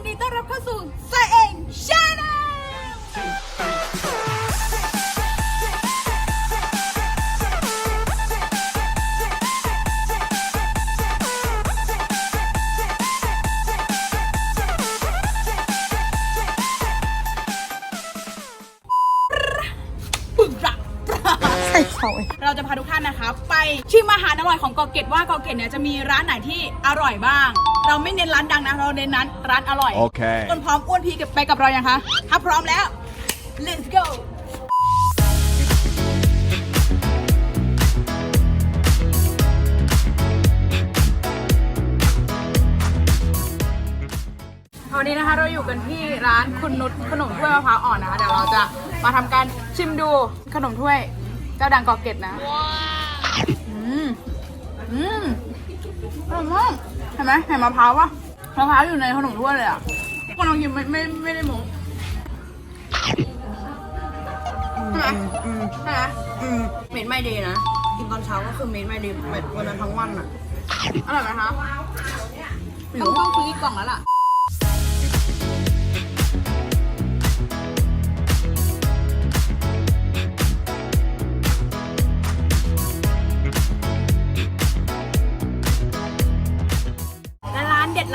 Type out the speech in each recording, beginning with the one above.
ยินดีต้อนรับเข้าสู่ใส่เองชาแน เขาเราจะพาทุกท่านนะคะ ไปชิมอาหารอร่อยของเกาะเกร็ดว่าเกาะเกร็ดเนี่ยจะมีร้านไหนที่อร่อยบ้าง เราไม่เน้นร้านดังนะเราเน้นร้านร้านอร่อย Okay. คนพร้อมอ้วนพีไปกับเรายังคะถ้าพร้อมแล้ว let's go วันนี้นะคะเราอยู่กันที่ร้านคุณนุชขนมถ้วยมะพร้าวอ่อนนะคะเดี๋ยวเราจะมาทำการชิมดูขนมถ้วย เจ้าดังกอเกตนะอืมอืมอร่อยมากเห็นไหมเห็นมะพร้าวปะมะพร้าวอยู่ในขนมถ้วยเลยอะคนลองกินไม่ไม่ไม่ได้โม้ใช่ไหมอืมใช่ไหมอืมเม็ดไม่ดีนะ กินตอนเช้าก็คือเม็ดไม่ดีเม็ดวันนั้นทั้งวันอะอร่อยไหมคะต้องต้องซื้ออีกกล่องแล้วล่ะและ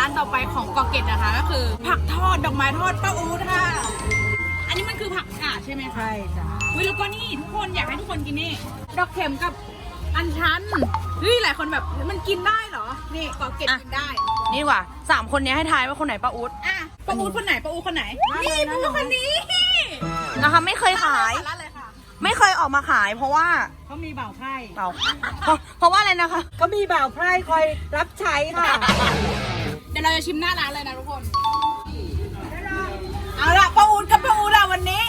านเด็ดร้านต่อไปของเกาะเกร็ดนะคะ ก็คือ ผักทอดดอกไม้ทอดป้าอูดค่ะ อันนี้มันคือผักกาดใช่ไหมคะใช่จ้ะอุ้ยแล้วก็นี่ทุกคนอยากให้ทุกคนกินนี่ดอกเข็มกับอัญชันเฮ้ยหลายคนแบบมันกินได้เหรอ นี่เกาะเกร็ดกินได้ นี่ดีกว่าสามคนนี้ให้ทายว่าคนไหนป้าอุ๊ดอะป้าอูดคนไหนป้าอูดคนไหนนั่นนี่เลยนั่ป้านอูดเลยคนนี้นะคะไม่เคยขาย ร้านเลยค่ะไม่เคยออกมาขาย เพราะว่าเขามีบ่าวไพร่เปล่าเพราะเพราะว่าอะไรนะคะ ก็มีบ่าวไพร่คอยรับใช้ค่ะเดี๋ยวเราจะชิมหน้าร้านเลยนะทุกคน เอาละป้าอูดกับป้าอูดอะวันนี้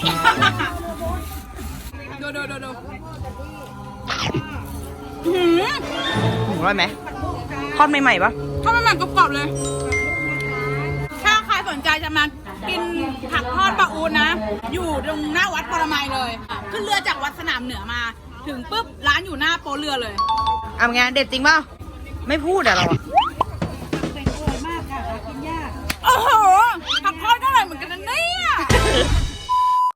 ดูดูดูดูหืมอร่อยไหมทอดใหม่ๆปะข้าวมันหมักกรอบๆเลย ถ้าใครสนใจจะมากินผักทอดปลาอูนนะ อยู่ตรงหน้าวัดปรมัยเลย ขึ้นเรือจากวัดสนามเหนือมา ถึงปุ๊บร้านอยู่หน้าโป๊ะเรือเลยอะไงเด็ดจริงเปล่าไม่พูดอะเราอะ โอ้โหผักทอดก็อร่อยเหมือนกันนะเนี่ย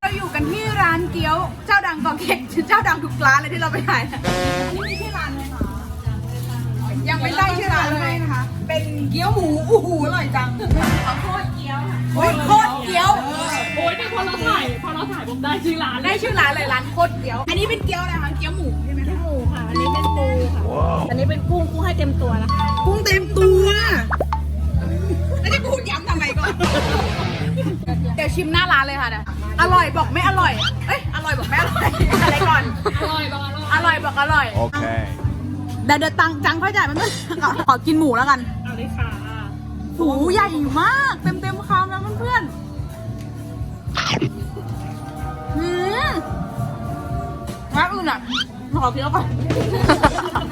เราอยู่กันที่ร้านเกี๊ยว เจ้าดังกอเก็ตเจ้าดังทุกร้านเลยที่เราไปถ่ายนะอันนี้มีชื่อร้านไหมคะยังไม่ได้ชื่อร้านเลยนะคะ เป็นเกี๊ยวหมูอู้หูอร่อยจังโคตรเกี๊ยวโอ้ยโคตรเกี๊ยว โอ้ยนี่พอเราถ่ายพอเราถ่ายผมได้ชื่อร้านได้ชื่อร้านเลยร้านโคตรเกี๊ยว อันนี้เป็นเกี๊ยวอะไรคะเกี๊ยวหมูใช่ไหมคะหมูค่ะ อันนี้เป็นปูค่ะ อันนี้เป็นกุ้งกุ้งให้เต็มตัวนะคะ กุ้งเต็มตัวแล้ว เดี๋ยวชิมหน้าร้านเลยค่ะเดี๋ยวอร่อยบอกไม่อร่อย เอ้ยอร่อยบอกไม่อร่อย อะไรก่อน อร่อยก่อนอร่อยบอกอร่อย Okay. เดี๋ยวเดี๋ยวตังค์จังค่อยจ่ายมันด้วยขอขอกินหมูแล้วกัน เอาเลยค่ะหูใหญ่มาก เต็มเต็มๆคำนะเพื่อนๆหืมร้านอื่นอะขอเคี้ยวก่อน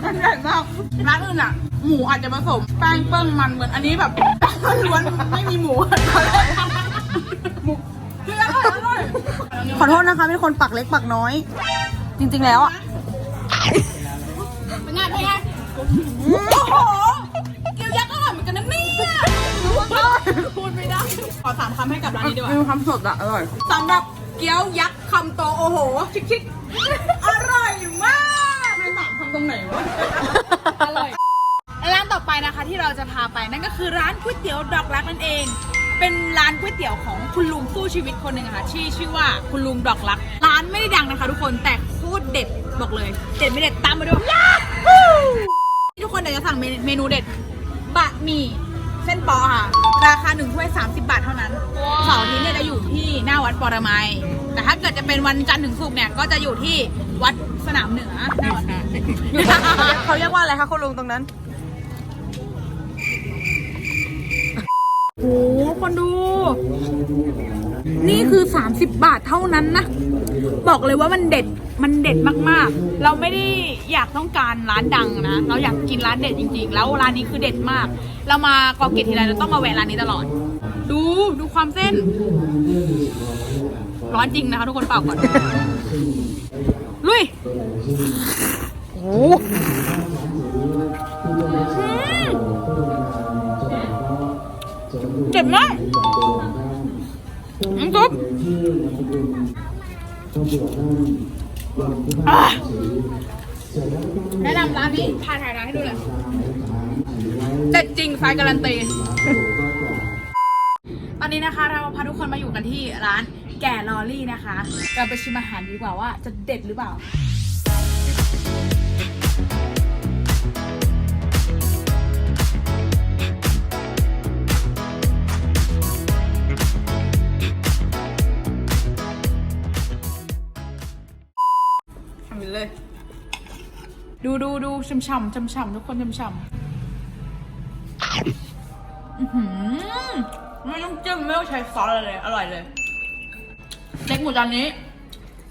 มันใหญ่มากร้านอื่นอะ หมูอาจจะผสมแป้งเปิ้งมันเหมือนอันนี้แบบแป้งล้วนไม่มีหมูหมูเพื่ออร่อยอร่อยขอโทษนะคะเป็นคนปักเล็กปักน้อย จริง ๆ แล้วอะเป็นไงเป็นไงโอ้โหเกี๊ยวยักษ์อร่อยเหมือนกันนะเนี่ยพูดไม่ได้ขอสามคำให้กับร้านนี้ดีกว่ามีความสดอะอร่อยสำหรับเกี๊ยวยักษ์คำโตโอ้โหชิคชิคๆอร่อยมากเป็นสามคำตรงไหนวะ อร่อยร้านต่อไปนะคะที่เราจะพาไปนั่นก็คือร้านก๋วยเตี๋ยวดอกรักนั่นเอง เป็นร้านก๋วยเตี๋ยวของคุณลุงสู้ชีวิตคนหนึ่งอะค่ะที่ชื่อว่าคุณลุงดอกรัก ร้านไม่ได้ดังนะคะ ทุกคนแต่โคตรเด็ดบอกเลย เด็ดไม่เด็ดตามมาด้วยทุกคนเดี๋ยวจะสั่งเมเมนูเด็ดบะหมี่เส้นปอค่ะ ราคาหนึ่งถ้วย 30 บาทเท่านั้นเสาร์อาทิตย์เนี่ยจะอยู่ที่หน้าวัดปรมัยแต่ถ้าเกิดจะเป็นวันจันทร์ถึงศุกร์เนี่ยก็จะอยู่ที่วัดสนามเหนือหน้าวัดอยู่ที่เขาเรียกว่าอะไรคะคุณลุงตรงนั้น โอ้โหคนดู นี่คือ 30 บาทเท่านั้นนะ บอกเลยว่ามันเด็ด มันเด็ดมากๆ เราไม่ได้อยากต้องการร้านดังนะ เราอยากกินร้านเด็ดจริงๆ แล้วร้านนี้คือเด็ดมาก เรามากอเกตทีไรเราต้องมาแวะร้านนี้ตลอด ดูดูความเส้น ร้อนจริงนะคะทุกคนเปล่าก่อน ลุยโอ้ เจ็บมากน้ำซุปอะแนะนำร้านนี้ถ่ายถ่ายร้านให้ดูเลยเจ็ดจริงไฟการันตี ตอนนี้นะคะเราพาทุกคนมาอยู่กันที่ร้านแก่ลอรี่นะคะ เราไปชิมอาหารดีกว่าว่าจะเด็ดหรือเปล่า ดูดูดูช่ำช่ำช่ำช่ำทุกคนช่ำช่ำไม่ต้องจิ้มไม่ต้องใช้ซอสอะไรเลย อร่อยเลย เล็กหมูจานนี้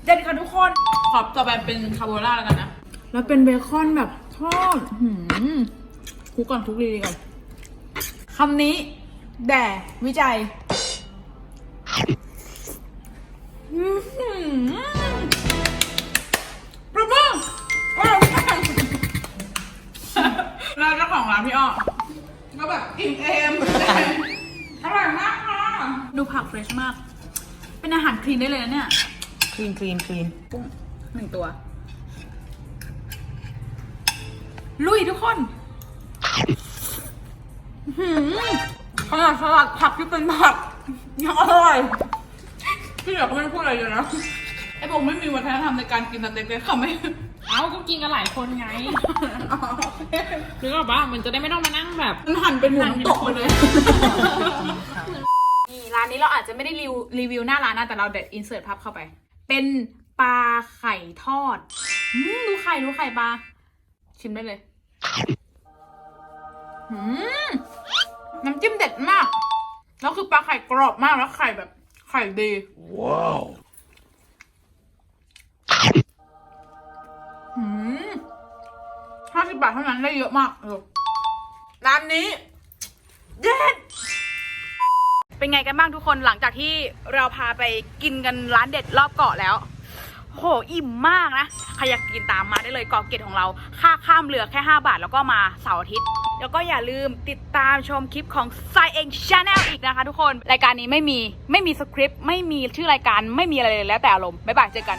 เด็ดค่ะทุกคน ขอบต่อไปเป็นคาโบนาร่าแล้วกันนะ แล้วเป็นเบคอนแบบทอดหือคลุกก่อนคุกดีๆก่อนคำนี้ แด่วิจัย รชมาก เป็นอาหารคลีนได้เลยนะเนี่ย คลีนคลีนคลีนกุ้งหนึ่งตัว ลุยทุกคนอื้อหือขนาดสลัดผักที่เป็นผักยังอร่อยพี่เหลือก็ไม่ได้พูดอะไรเลยนะ ไอ้ผมไม่มีวัฒนธรรมในการกินสเต็กเลยค่ะไม่เอ้าก็กินกันหลายคนไงหรือว่ามันจะได้ไม่ต้องมานั่งแบบ มันหั่นเป็นหมูน้ำตกไปเลยนี่ ร้านนี้เราอาจจะไม่ได้รีวิวรีวิวหน้าร้านนะแต่เราเด็ดอินเสิร์ตภาพเข้าไป เป็นปลาไข่ทอดอืมดูไข่ดูไข่ปลาชิมได้เลยอืมน้ำจิ้มเด็ดมาก แล้วคือปลาไข่กรอบมากแล้วไข่แบบ ไข่ดี ว้าวอืมห้าสิบบาทเท่านั้นได้เยอะมากเออร้านนี้ เด็ด เป็นไงกันบ้างทุกคนหลังจากที่เราพาไปกินกันร้านเด็ดรอบเกาะแล้วโหอิ่มมากนะใครอยากกินตามมาได้เลยเกาะเกร็ดของเรา ค่าข้ามเรือแค่ 5 บาทแล้วก็มาเสาร์อาทิตย์ แล้วก็อย่าลืมติดตามชมคลิปของ s ซเองชาแนลอีกนะคะทุกคน รายการนี้ไม่มีไม่มีสคริปต์ไม่มีชื่อรายการไม่มีอะไรเลยแล้วแต่อารมณ์บ๊ายบายเจอกัน